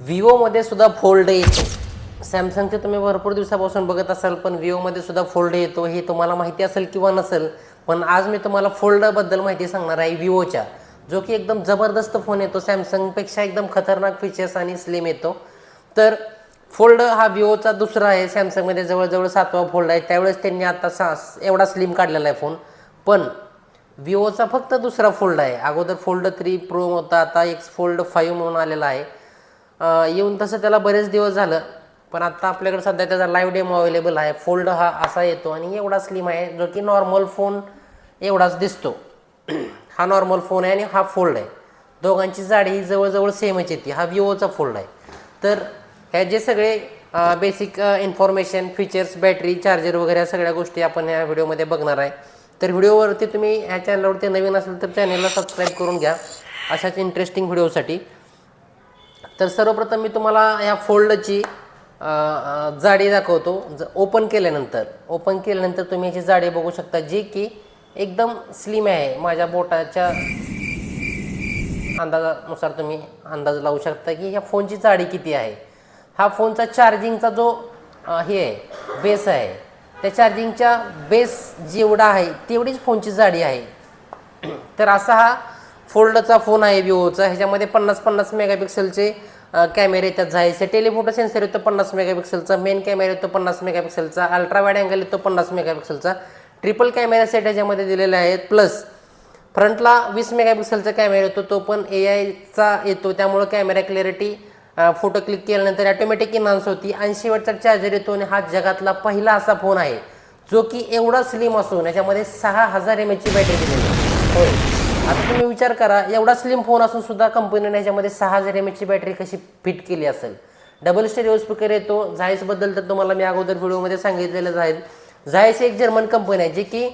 विवोमध्ये सुद्धा फोल्ड येतो. सॅमसंगचे तुम्ही भरपूर दिवसापासून बघत असाल पण विवोमध्ये सुद्धा फोल्ड येतो. हे तुम्हाला माहिती असेल किंवा नसेल पण आज मी तुम्हाला फोल्डबद्दल माहिती सांगणार आहे विवोच्या जो की एकदम जबरदस्त फोन येतो. सॅमसंगपेक्षा एकदम खतरनाक फीचर्स आणि स्लिम येतो. तर फोल्ड हा विवोचा दुसरा आहे. सॅमसंगमध्ये जवळजवळ सातवा फोल्ड आहे. त्यावेळेस त्यांनी आता सा एवढा स्लिम काढलेला आहे फोन पण विवोचा फक्त दुसरा फोल्ड आहे. अगोदर फोल्ड थ्री प्रो होता. आता एक फोल्ड फाईव्ह म्हणून आलेला आहे. येऊन तसं त्याला बरेच दिवस झालं. पण आता आपल्याकडे सध्या त्याचा लाईव्ह डेमो अवेलेबल आहे. फोल्ड हा असा येतो आणि एवढा स्लिम आहे जो की नॉर्मल फोन एवढाच दिसतो. हा नॉर्मल फोन आहे आणि हा फोल्ड आहे. दोघांची जाडी ही जवळजवळ सेमच येते हा विवोचा फोल्ड आहे. तर ह्या जे सगळे basic information features battery charger वगैरे या सगळ्या गोष्टी आपण या व्हिडिओमध्ये बघणार आहे. तर व्हिडिओवरती तुम्ही ह्या चॅनलवरती नवीन असेल तर चॅनलला सबस्क्राईब करून घ्या. अशाच इंटरेस्टिंग व्हिडिओसाठी तर सर्वप्रथम मी तुम्हाला ह्या फोल्डची जाडी दाखवतो. ज ओपन केल्यानंतर ओपन केल्यानंतर तुम्ही याची जाडी बघू शकता जी की एकदम स्लिम आहे. माझ्या बोटाच्या अंदाजानुसार तुम्ही अंदाज लावू शकता की ह्या फोनची जाडी किती आहे. हा फोनचा चार्जिंगचा जो हे आहे बेस आहे त्या चार्जिंगच्या बेस जेवढा आहे तेवढीच फोनची जाडी आहे. तर असा हा फोल्डचा फोन आहे विवोचा ह्याच्यामध्ये पन्नास पन्नास मेगापिक्सेलचे कॅमेरे येतात जायचे. टेलिफोटो सेन्सर येतो पन्नास मेगापिक्सेलचा मेन कॅमेरा येतो पन्नास मेगापिक्सेलचा अल्ट्रा वाईड अँगल येतो पन्नास मेगापिक्सेलचा. ट्रिपल कॅमेरा सेट ह्याच्यामध्ये दिलेले आहेत. प्लस फ्रंटला वीस मेगापिक्सेलचा कॅमेरा येतो तो पण ए आयचा येतो. त्यामुळं कॅमेरा क्लॅरिटी फोटो क्लिक केल्यानंतर ॲटोमॅटिक इन्हान्स होती. ऐंशी वॅटचा चार्जर येतो आणि हा जगातला पहिला असा फोन आहे जो की एवढा स्लिम असून याच्यामध्ये सहा हजार एम एचची बॅटरी दिलेली होय. आता तुम्ही विचार करा एवढा स्लिम फोन असून सुद्धा कंपनीने याच्यामध्ये सहा हजार एम एचची बॅटरी कशी फिट केली असेल? डबल स्टेरिओ स्पीकर येतो झायसबद्दल तर तुम्हाला मी अगोदर व्हिडिओमध्ये सांगितलेलं आहे. झायस एक जर्मन कंपनी आहे जी की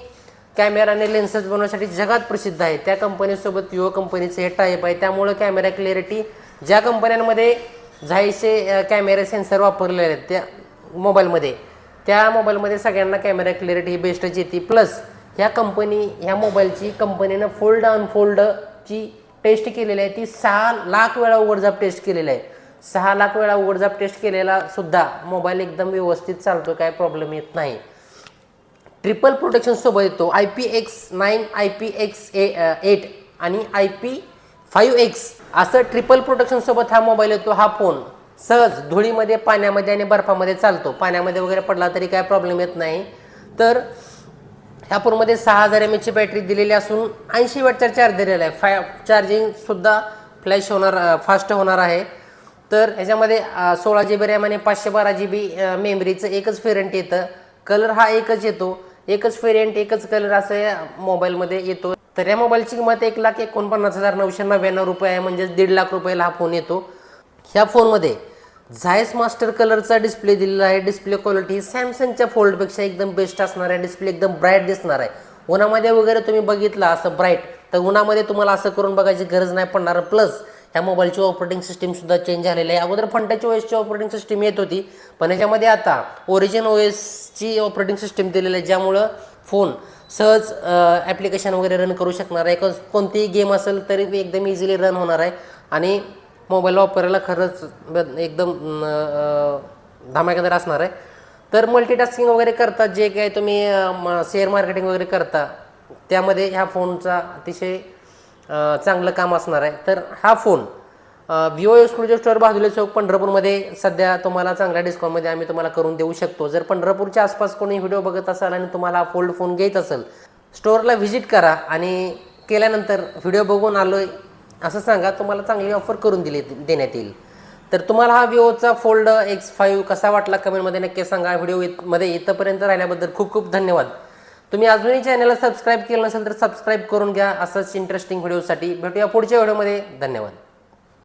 कॅमेरा आणि लेन्सेस बनवण्यासाठी जगात प्रसिद्ध आहे. त्या कंपनीसोबत विवो कंपनीचं हे टाईप आहे. त्यामुळं कॅमेरा क्लिअरिटी ज्या कंपन्यांमध्ये झायचे कॅमेरा सेन्सर वापरलेले आहेत त्या मोबाईलमध्ये त्या मोबाईलमध्ये सगळ्यांना कॅमेरा क्लिअरिटी ही बेस्टच येते. प्लस ह्या कंपनी ह्या मोबाईलची कंपनीनं फोल्ड अनफोल्डची टेस्ट केलेली आहे. ती सहा लाख वेळा उघडझाप टेस्ट केलेली आहे. सहा लाख वेळा उघडझाप टेस्ट केलेला सुद्धा मोबाईल एकदम व्यवस्थित चालतो काय प्रॉब्लेम येत नाही. ट्रिपल प्रोटेक्शन सोबत येतो. I P X nine I P X A eight आणि आय पी फाईव्ह एक्स असं ट्रिपल प्रोटेक्शन सोबत हा मोबाईल येतो हा फोन सहज धुळीमध्ये पाण्यामध्ये आणि बर्फामध्ये चालतो. पाण्यामध्ये वगैरे पडला तरी काय प्रॉब्लेम येत नाही. तर ह्यापूरमध्ये सहा हजार एम एचची बॅटरी दिलेली असून ऐंशी वॅटचा चार्ज दिलेला आहे. फाय चार्जिंगसुद्धा फ्लॅश होणार फास्ट होणार आहे. तर ह्याच्यामध्ये सोळा जी बी रॅम आणि पाचशे बारा जी बी मेमरीचं एकच व्हेरियंट येतं. कलर हा एकच येतो. एकच फेरियंट एकच कलर असं या मोबाईलमध्ये येतो. तर या मोबाईलची किंमत एक लाख एकोणपन्नास हजार नऊशे नव्याण्णव रुपये आहे. म्हणजेच दीड लाख रुपयाला हा फोन येतो. ह्या फोनमध्ये झायस मास्टर कलरचा डिस्प्ले दिलेला आहे. डिस्प्ले क्वालिटी सॅमसंगच्या फोल्डपेक्षा एकदम बेस्ट असणार आहे. डिस्प्ले एकदम ब्राईट दिसणार आहे. उन्हामध्ये वगैरे तुम्ही बघितला असं ब्राईट. तर उन्हामध्ये तुम्हाला असं करून बघायची गरज नाही पडणार. प्लस ह्या मोबाईलची ऑपरेटिंग सिस्टीमसुद्धा चेंज झालेली आहे. अगोदर फंटाची ओएसची ऑपरेटिंग सिस्टीम येत होती. पण याच्यामध्ये आता ओरिजिन ओ एसची ऑपरेटिंग सिस्टीम दिलेली आहे. ज्यामुळं फोन सहज ॲप्लिकेशन वगैरे रन करू शकणार आहे. कोणतीही गेम असेल तरी एकदम इझिली रन होणार आहे. आणि मोबाईल वापरायला खरंच एकदम अं, धमाकेदार असणार आहे. तर मल्टीटास्किंग वगैरे करता जे काय तुम्ही शेअर मार्केटिंग वगैरे करता त्यामध्ये ह्या फोनचा अतिशय चांगलं काम असणार आहे. तर हा फोन विओ एक्सक्लुझिव्ह स्टोअर बाजूला चौक पंढरपूरमध्ये सध्या तुम्हाला चांगल्या डिस्काउंटमध्ये आम्ही तुम्हाला करून देऊ शकतो. जर पंढरपूरच्या आसपास कोणी व्हिडिओ बघत असाल आणि तुम्हाला फोल्ड फोन घ्यायचा असेल स्टोअरला व्हिजिट करा आणि केल्यानंतर व्हिडिओ बघून आलो आहे असं सांगा तुम्हाला चांगली ऑफर करून दिली देण्यात येईल. तर तुम्हाला हा विवोचा फोल्ड एक्स फाईव्ह कसा वाटला कमेंटमध्ये नक्की सांगा. व्हिडिओमध्ये इथंपर्यंत राहिल्याबद्दल खूप खूप धन्यवाद. तुम्ही अजूनही चॅनलला सबस्क्राईब केलं नसेल तर सबस्क्राईब करून घ्या. असंच इंटरेस्टिंग व्हिडिओसाठी भेटूया पुढच्या व्हिडिओमध्ये धन्यवाद.